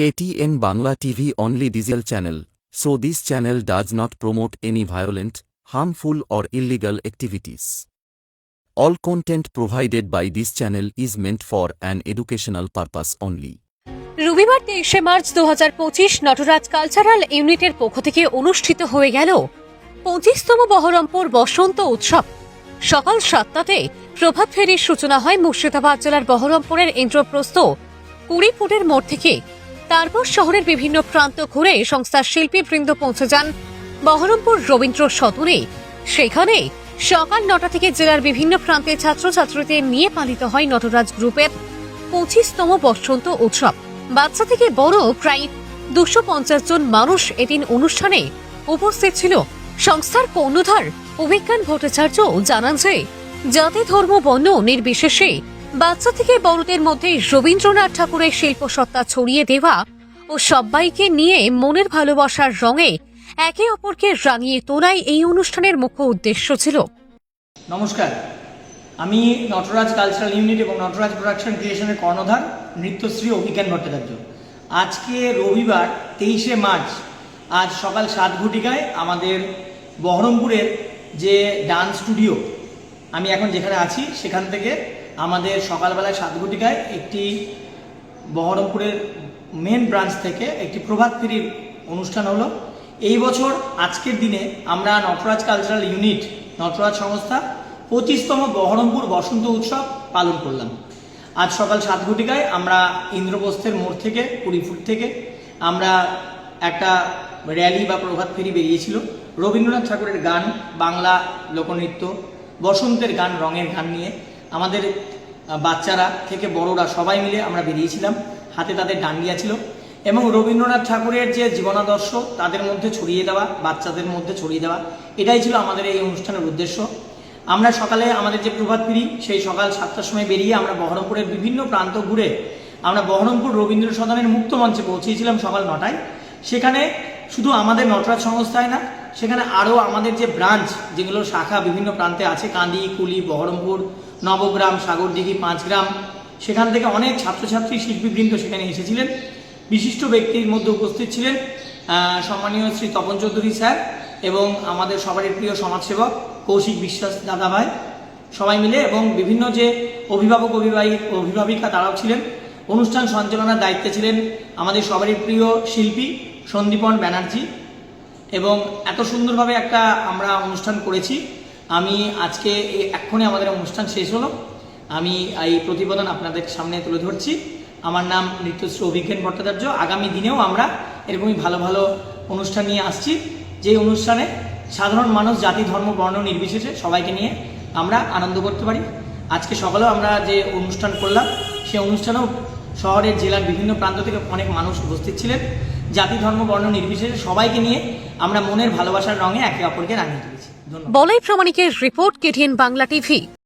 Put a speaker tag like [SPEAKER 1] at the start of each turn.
[SPEAKER 1] KTN Bangla TV only diesel channel, so this channel does not promote any violent, harmful or illegal activities. All content provided by this channel is meant for an educational purpose only.
[SPEAKER 2] রবিবার তেইশে March দু হাজার পঁচিশ Nataraj cultural ইউনিটের পক্ষ থেকে অনুষ্ঠিত হয়ে গেল পঁচিশতম বহরমপুর বসন্ত উৎসব সকাল সাতটাতে প্রভাত ফেরির সূচনা হয় মুর্শিদাবাদ জেলার বহরমপুরের ইন্দ্রপ্রস্থ কুড়ি ফুটের মোড় থেকে তারপর শহরের বিভিন্ন প্রান্ত ঘুরে সংস্থার শিল্পীবৃন্দ পৌঁছে যান বহরমপুর রবীন্দ্র সদনে। সেখানে সকাল নটা থেকে জেলার বিভিন্ন প্রান্তে ছাত্রছাত্রীদের নিয়ে পালিত হয় নটরাজ গ্রুপের পঁচিশতম বসন্ত উৎসব। বাচ্চা থেকে বড় প্রায় দুশো পঞ্চাশ জন মানুষ এদিন অনুষ্ঠানে উপস্থিত ছিল। সংস্থার কর্ণধার অভিজ্ঞান ভট্টাচার্য জানান যে, জাতি ধর্ম বর্ণ নির্বিশেষে বাচ্চা থেকে বড়দের মধ্যে রবীন্দ্রনাথ ঠাকুরের শিল্পসত্তা ছড়িয়ে দেওয়া ও সবাইকে নিয়ে মনের ভালোবাসার রঙে একে অপরকে রাঙিয়ে তোলাই এই অনুষ্ঠানের মুখ্য উদ্দেশ্য ছিল।
[SPEAKER 3] নমস্কার। আমি নটরাজ কালচারাল ইউনিট এবং নটরাজ প্রোডাকশন ক্রিয়েশনের কর্ণধার, নৃত্যশ্রী অভিজ্ঞান ভট্টাচার্য। আজকে রবিবার, তেইশে মার্চ, আজ সকাল সাত ঘটিকায় আমাদের বহরমপুরের যে ডান্স স্টুডিও, আমি এখন যেখানে আছি সেখান থেকে আমাদের সকালবেলায় সাত ঘটিকায় একটি বহরমপুরের মেন ব্রাঞ্চ থেকে একটি প্রভাত ফেরির অনুষ্ঠান হলো। এই বছর আজকের দিনে আমরা নটরাজ কালচারাল ইউনিট নটরাজ সংস্থা পঁচিশতম বহরমপুর বসন্ত উৎসব পালন করলাম। আজ সকাল সাত আমরা ইন্দ্রপ্রস্থের মোড় থেকে, কুড়ি ফুট থেকে আমরা একটা র্যালি বা প্রভাত ফেরি বেরিয়েছিল। রবীন্দ্রনাথ ঠাকুরের গান, বাংলা লোকনৃত্য, বসন্তের গান, রঙের গান নিয়ে আমাদের বাচ্চারা থেকে বড়রা সবাই মিলে আমরা বেরিয়েছিলাম। হাতে তাদের ডান্ডিয়া ছিল। এবং রবীন্দ্রনাথ ঠাকুরের যে জীবনাদর্শ, তাদের মধ্যে ছড়িয়ে দেওয়া, বাচ্চাদের মধ্যে ছড়িয়ে দেওয়া, এটাই ছিল আমাদের এই অনুষ্ঠানের উদ্দেশ্য। আমরা সকালে আমাদের যে প্রভাত ফিরি, সেই সকাল সাতটার সময় বেরিয়ে আমরা বহরমপুরের বিভিন্ন প্রান্ত ঘুরে আমরা বহরমপুর রবীন্দ্র সদনের মুক্ত মঞ্চে পৌঁছেছিলাম সকাল নটায়। সেখানে শুধু আমাদের নটরাজ সংস্থায় না, সেখানে আরও আমাদের যে ব্রাঞ্চ, যেগুলো শাখা বিভিন্ন প্রান্তে আছে কান্দি কুলি, বহরমপুর নবগ্রাম, সাগরদিঘি, পাঁচগ্রাম। সেখান থেকে অনেক ছাত্রছাত্রী, শিল্পীবৃন্দ সেখানে এসেছিলেন। বিশিষ্ট ব্যক্তির মধ্যে উপস্থিত ছিলেন সম্মানীয় শ্রী তপন চৌধুরী স্যার এবং আমাদের সবারই প্রিয় সমাজসেবক কৌশিক বিশ্বাস দাদাভাই। সবাই মিলে এবং বিভিন্ন যে অভিভাবক অভিভাবী অভিভাবিকা তারাও ছিলেন, অনুষ্ঠান সঞ্চালনার দায়িত্বে ছিলেন আমাদের সবারই প্রিয় শিল্পী সন্দীপন ব্যানার্জি। এবং এত সুন্দরভাবে একটা আমরা অনুষ্ঠান করেছি। আমি আজকে এক্ষুনি আমাদের অনুষ্ঠান শেষ হলো। আমি এই প্রতিবেদন আপনাদের সামনে তুলে ধরছি। আমার নাম নৃত্যশ্রী অভিজ্ঞান ভট্টাচার্য। আগামী দিনেও আমরা এরকমই ভালো ভালো অনুষ্ঠান নিয়ে আসছি। যে অনুষ্ঠানে সাধারণ মানুষ, জাতি, ধর্ম, বর্ণ নির্বিশেষে সবাইকে নিয়ে আমরা আনন্দ করতে পারি। আজকে সকালেও আমরা যে অনুষ্ঠান করলাম সেই অনুষ্ঠানেও শহরের জেলার বিভিন্ন প্রান্ত থেকে অনেক মানুষ উপস্থিত ছিলেন। জাতি, ধর্ম, বর্ণ নির্বিশেষে সবাইকে নিয়ে আমরা মনের ভালোবাসার রঙে একে অপরকে রাঙিয়ে তুলেছি।
[SPEAKER 2] বলাই প্রমাণিকের রিপোর্ট কেটিএন বাংলা টিভি।